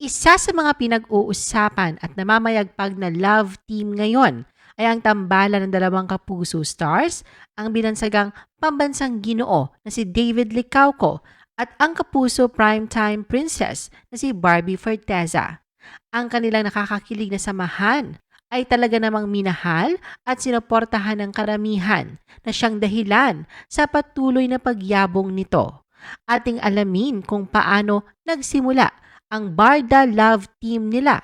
Isa sa mga pinag-uusapan at namamayagpag na love team ngayon ay ang tambalan ng dalawang kapuso stars, ang binansagang pambansang ginoo na si David Licauco at ang kapuso primetime princess na si Barbie Forteza. Ang kanilang nakakakilig na samahan ay talaga namang minahal at sinuportahan ng karamihan na siyang dahilan sa patuloy na pagyabong nito. Ating alamin kung paano nagsimula ang Barda Love Team nila.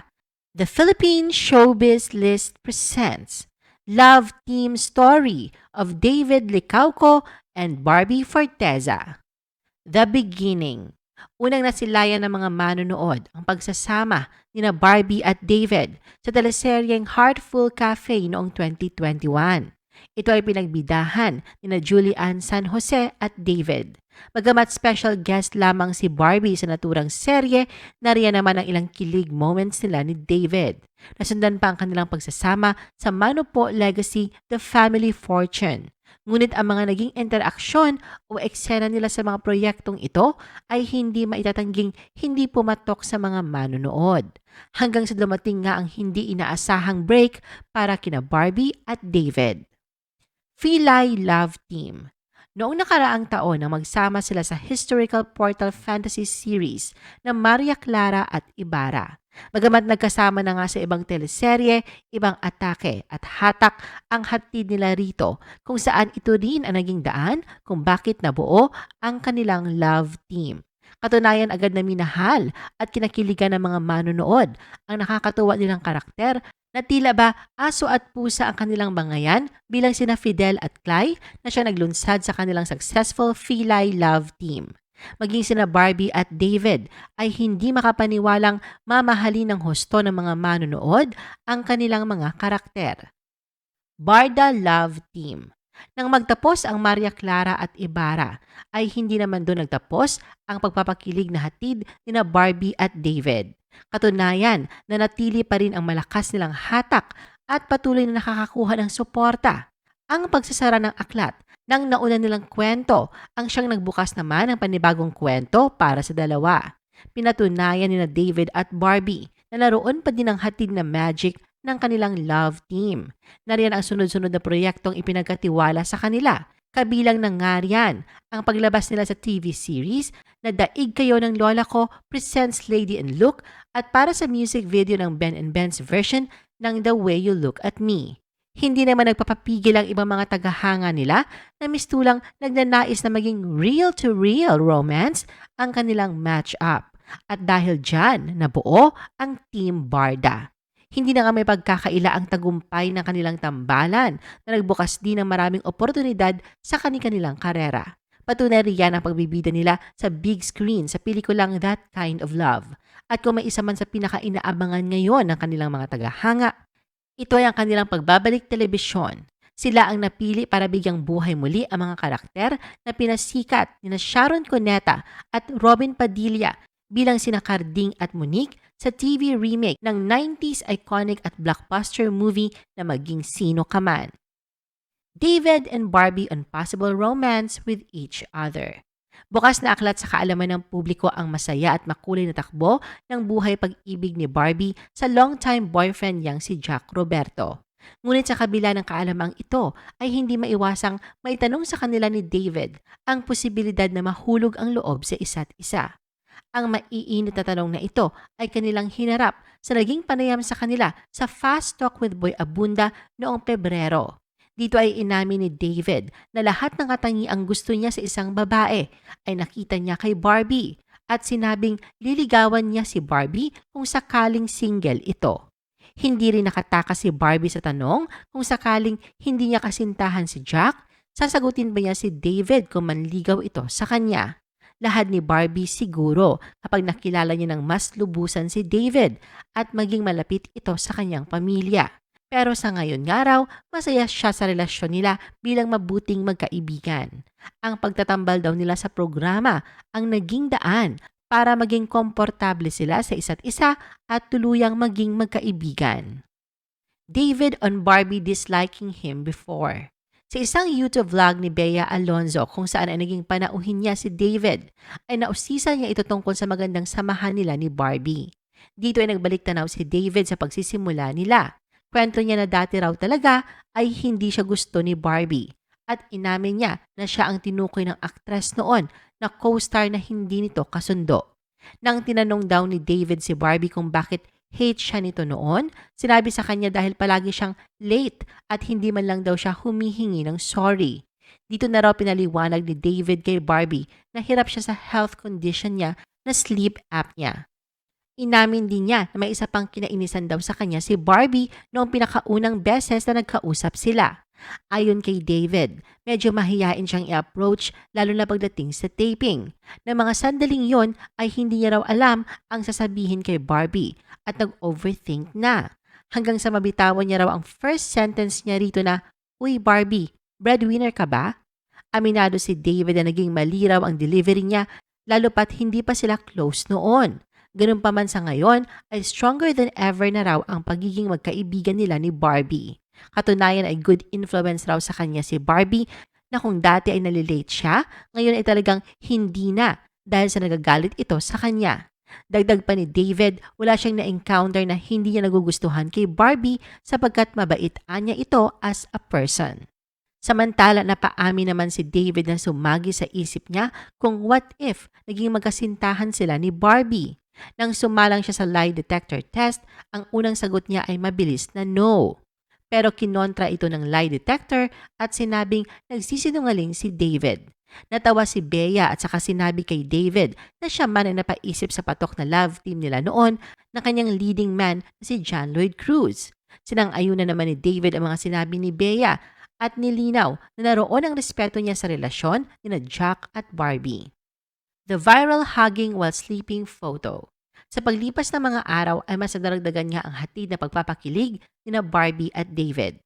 The Philippine Showbiz List presents Love Team Story of David Licauco and Barbie Forteza. The Beginning. Unang nasilayan ng mga manonood ang pagsasama ni na Barbie at David sa teleseryeng Heartful Cafe noong 2021. Ito ay pinagbidahan ni na Julie Ann San Jose at David. Bagamat special guest lamang si Barbie sa naturang serye, nariyan naman ang ilang kilig moments nila ni David. Nasundan pa ang kanilang pagsasama sa Manopo Legacy The Family Fortune. Ngunit ang mga naging interaksyon o eksena nila sa mga proyektong ito ay hindi maitatangging hindi pumatok sa mga manonood. Hanggang sa dumating nga ang hindi inaasahang break para kina Barbie at David. Filay Love Team Noong nakaraang taon na magsama sila sa historical portal fantasy series na Maria Clara at Ibarra. Bagamat nagkasama na nga sa ibang teleserye, ibang atake at hatak ang hatid nila rito kung saan ito rin ang naging daan kung bakit nabuo ang kanilang love team. Katunayan agad na minahal at kinakiligan ng mga manonood ang nakakatuwa nilang karakter na tila ba aso at pusa ang kanilang bangayan bilang sina Fidel at Clay na siya naglunsad sa kanilang successful Feline Love Team. Maging sina Barbie at David ay hindi makapaniwalang mamahalin ng husto ng mga manonood ang kanilang mga karakter. Barda Love Team nang magtapos ang Maria Clara at Ibarra, ay hindi naman doon nagtapos ang pagpapakilig na hatid ni na Barbie at David. Katunayan, nanatili pa rin ang malakas nilang hatak at patuloy na nakakakuha ng suporta. Ang pagsasara ng aklat ng nauna nilang kwento ang siyang nagbukas naman ng panibagong kwento para sa dalawa. Pinatunayan ni na David at Barbie na naroon pa din ang hatid na magic ng kanilang love team. Nariyan ang sunod-sunod na proyektong ipinagkatiwala sa kanila. Kabilang ng nga riyan ang paglabas nila sa TV series na Daig Kayo ng Lola Ko presents Lady and Look at para sa music video ng Ben and Ben's version ng The Way You Look at Me. Hindi naman nagpapapigil ang ibang mga tagahanga nila na mistulang nagnanais na maging real-to-real romance ang kanilang match-up. At dahil dyan, nabuo ang Team Barda. Hindi na nga may pagkakaila ang tagumpay ng kanilang tambalan na nagbukas din ng maraming oportunidad sa kanilang karera. Patunay riyan ang pagbibida nila sa big screen sa pelikulang That Kind of Love. At kung may isa man sa pinaka-inaabangan ngayon ng kanilang mga tagahanga, ito ay ang kanilang pagbabalik telebisyon. Sila ang napili para bigyang buhay muli ang mga karakter na pinasikat ni Sharon Cuneta at Robin Padilla bilang sina Carding at Monique sa TV remake ng 90s iconic at blockbuster movie na Maging Sino Ka Man. David and Barbie on possible romance with each other. Bukas na aklat sa kaalaman ng publiko ang masaya at makulay na takbo ng buhay pag-ibig ni Barbie sa long-time boyfriend niyang si Jack Roberto. Ngunit sa kabila ng kaalamang ito ay hindi maiwasang may tanong sa kanila ni David ang posibilidad na mahulog ang loob sa isa't isa. Ang maiinit na tanong na ito ay kanilang hinarap sa naging panayam sa kanila sa Fast Talk with Boy Abunda noong Pebrero. Dito ay inamin ni David na lahat ng katangiang gusto niya sa isang babae ay nakita niya kay Barbie at sinabing liligawan niya si Barbie kung sakaling single ito. Hindi rin nakataka si Barbie sa tanong kung sakaling hindi niya kasintahan si Jack, sasagutin ba niya si David kung manligaw ito sa kanya lahat ni Barbie siguro kapag nakilala niya ng mas lubusan si David at maging malapit ito sa kanyang pamilya. Pero sa ngayon nga raw, masaya siya sa relasyon nila bilang mabuting magkaibigan. Ang pagtatambal daw nila sa programa ang naging daan para maging komportable sila sa isa't isa at tuluyang maging magkaibigan. David on Barbie disliking him before. Sa isang YouTube vlog ni Bea Alonzo kung saan ay naging panauhin niya si David, ay nausisa niya ito tungkol sa magandang samahan nila ni Barbie. Dito ay nagbalik tanaw si David sa pagsisimula nila. Kwento niya na dati raw talaga ay hindi siya gusto ni Barbie. At inamin niya na siya ang tinukoy ng aktres noon na co-star na hindi nito kasundo. Nang tinanong daw ni David si Barbie kung bakit hate siya nito noon, sinabi sa kanya dahil palagi siyang late at hindi man lang daw siya humihingi ng sorry. Dito na raw pinaliwanag ni David kay Barbie na hirap siya sa health condition niya na sleep apnea. Inamin din niya na may isa pang kinainisan daw sa kanya si Barbie noong pinakaunang beses na nagkausap sila. Ayon kay David, medyo mahiyain siyang i-approach lalo na pagdating sa taping. Na mga sandaling yon ay hindi niya raw alam ang sasabihin kay Barbie at nag-overthink na. Hanggang sa mabitawan niya raw ang first sentence niya rito na, Uy Barbie, breadwinner ka ba? Aminado si David na naging maliraw ang delivery niya lalo pat hindi pa sila close noon. Ganun pa man sa ngayon ay stronger than ever na raw ang pagiging magkaibigan nila ni Barbie. Katunayan ay good influence raw sa kanya si Barbie na kung dati ay nalilate siya, ngayon ay talagang hindi na dahil sa nagagalit ito sa kanya. Dagdag pa ni David, wala siyang na-encounter na hindi niya nagugustuhan kay Barbie sapagkat mabait niya ito as a person. Samantala napaamin naman si David na sumagi sa isip niya kung what if naging magkasintahan sila ni Barbie. Nang sumalang siya sa lie detector test, ang unang sagot niya ay mabilis na no. Pero kinontra ito ng lie detector at sinabing nagsisinungaling si David. Natawa si Bea at saka sinabi kay David na siya man ang napaisip sa patok na love team nila noon na kanyang leading man na si John Lloyd Cruz. Sinang-ayunan naman ni David ang mga sinabi ni Bea at nilinaw na naroon ang respeto niya sa relasyon ni na Jack at Barbie. The viral hugging while sleeping photo. Sa paglipas ng mga araw ay mas nadaragdagan nga ang hatid na pagpapakilig ni na Barbie at David.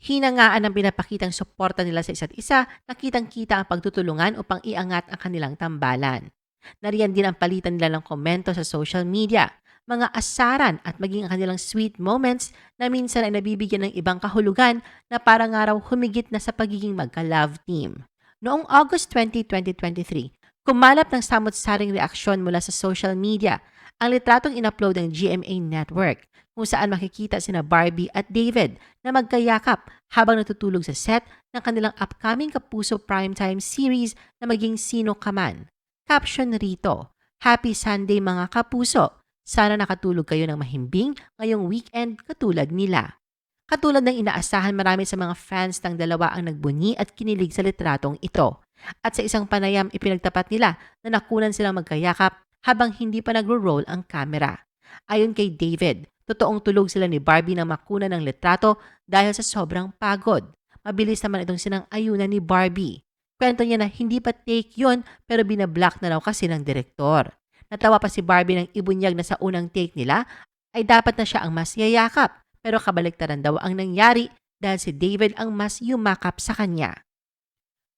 Hinangaan ang pinapakitang suporta nila sa isa't isa, nakitang-kita ang pagtutulungan upang iangat ang kanilang tambalan. Nariyan din ang palitan nila ng komento sa social media, mga asaran at maging ang kanilang sweet moments na minsan ay nabibigyan ng ibang kahulugan na parang araw humigit na sa pagiging magka-love team. Noong August 20, 2023, kumalap ng samot-saring reaksyon mula sa social media ang litratong inupload ng GMA Network kung saan makikita sina Barbie at David na magkayakap habang natutulog sa set ng kanilang upcoming Kapuso Primetime series na maging Sino Ka Man. Caption rito, Happy Sunday mga Kapuso! Sana nakatulog kayo ng mahimbing ngayong weekend katulad nila. Katulad ng inaasahan marami sa mga fans ng dalawa ang nagbunyi at kinilig sa litratong ito. At sa isang panayam ipinagtapat nila na nakunan silang magkayakap habang hindi pa nagro-roll ang camera. Ayon kay David, Totoong tulog sila ni Barbie na makuna ng litrato dahil sa sobrang pagod. Mabilis naman itong sinang-ayunan ni Barbie. Kwento niya na hindi pa take yon pero binablock na raw kasi ng direktor. Natawa pa si Barbie nang ibunyag na sa unang take nila ay dapat na siya ang mas yayakap pero kabaliktaran daw ang nangyari dahil si David ang mas yumakap sa kanya.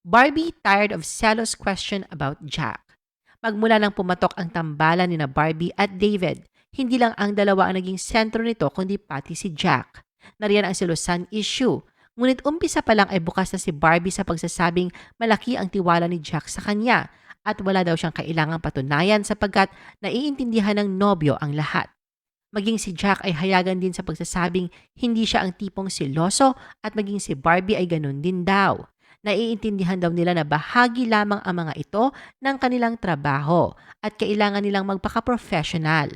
Barbie tired of Celo's question about Jack. Magmula nang pumatok ang tambalan ni na Barbie at David, hindi lang ang dalawa ang naging sentro nito kundi pati si Jack. Nariyan ang silusan issue. Ngunit umpisa pa lang ay bukas na si Barbie sa pagsasabing malaki ang tiwala ni Jack sa kanya at wala daw siyang kailangang patunayan sapagkat naiintindihan ng nobyo ang lahat. Maging si Jack ay hayagan din sa pagsasabing hindi siya ang tipong siloso at maging si Barbie ay ganun din daw. Naiintindihan daw nila na bahagi lamang ang mga ito ng kanilang trabaho at kailangan nilang magpaka-professional.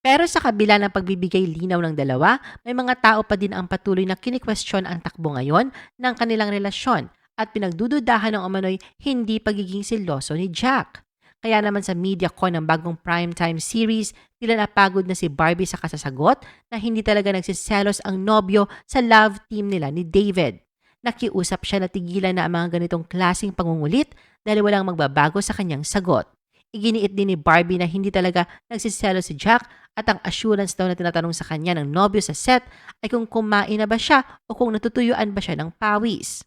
Pero sa kabila ng pagbibigay linaw ng dalawa, may mga tao pa din ang patuloy na kinikwestiyon ang takbo ngayon ng kanilang relasyon at pinagdududahan ng umano'y hindi pagiging siloso ni Jack. Kaya naman sa media ko ng bagong primetime series, tila napagod na si Barbie sa kasasagot na hindi talaga nagsiselos ang nobyo sa love team nila ni David. Nakiusap siya na tigilan na ang mga ganitong klasing pangungulit dahil walang magbabago sa kanyang sagot. Iginiit din ni Barbie na hindi talaga nagsiselo si Jack at ang assurance daw na tinatanong sa kanya ng nobyo sa set ay kung kumain na ba siya o kung natutuyuan ba siya ng pawis.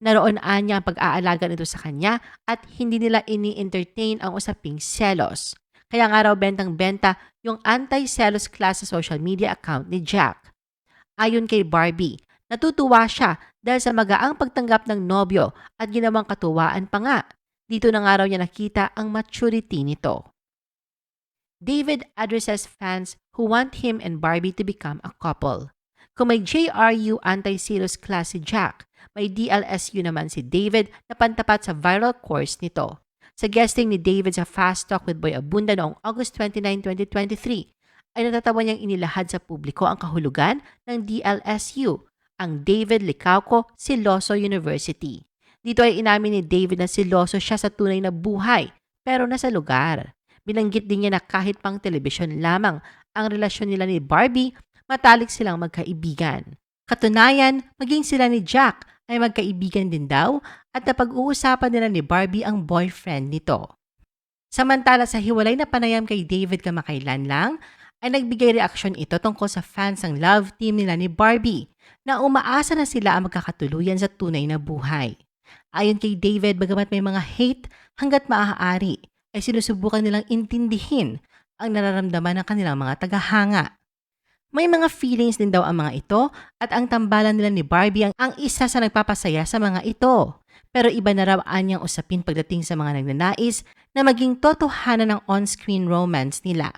Naroon anya ang pag-aalaga nito sa kanya at hindi nila ini-entertain ang usaping selos. Kaya nga raw bentang-benta yung anti-selos class sa social media account ni Jack. Ayon kay Barbie, natutuwa siya dahil sa magaang pagtanggap ng nobyo at ginawang katuwaan pa nga dito na nga raw niya nakita ang maturity nito. David addresses fans who want him and Barbie to become a couple. Kung may JRU anti-serious class si Jack, may DLSU naman si David na pantapat sa viral course nito. Sa guesting ni David sa Fast Talk with Boy Abunda noong August 29, 2023, ay natatawa niyang inilahad sa publiko ang kahulugan ng DLSU, ang David Licauco Siloso University. Dito ay inamin ni David na siloso siya sa tunay na buhay, pero nasa lugar. Binanggit din niya na kahit pang telebisyon lamang ang relasyon nila ni Barbie, matalik silang magkaibigan. Katunayan, maging sila ni Jack ay magkaibigan din daw at napag-uusapan nila ni Barbie ang boyfriend nito. Samantala sa hiwalay na panayam kay David kamakailan lang, ay nagbigay reaksyon ito tungkol sa fans ng love team nila ni Barbie na umaasa na sila ang magkakatuluyan sa tunay na buhay. Ayon kay David, bagamat may mga hate hanggat maaari, ay sinusubukan nilang intindihin ang nararamdaman ng kanilang mga tagahanga. May mga feelings din daw ang mga ito at ang tambalan nila ni Barbie ang, ang isa sa nagpapasaya sa mga ito. Pero iba na raw anyang usapin pagdating sa mga nagnanais na maging totohanan ng on-screen romance nila.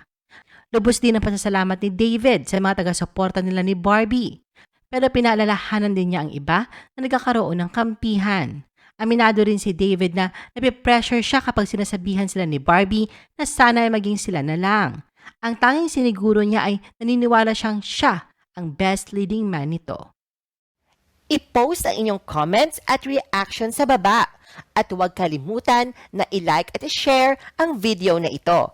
Lubos din ang pasasalamat ni David sa mga taga-suporta nila ni Barbie. Pero pinaalalahanan din niya ang iba na nagkakaroon ng kampihan. Aminado rin si David na napipressure siya kapag sinasabihan sila ni Barbie na sana ay maging sila na lang. Ang tanging siniguro niya ay naniniwala siyang siya ang best leading man nito. I-post ang inyong comments at reaction sa baba. At huwag kalimutan na i-like at i-share ang video na ito.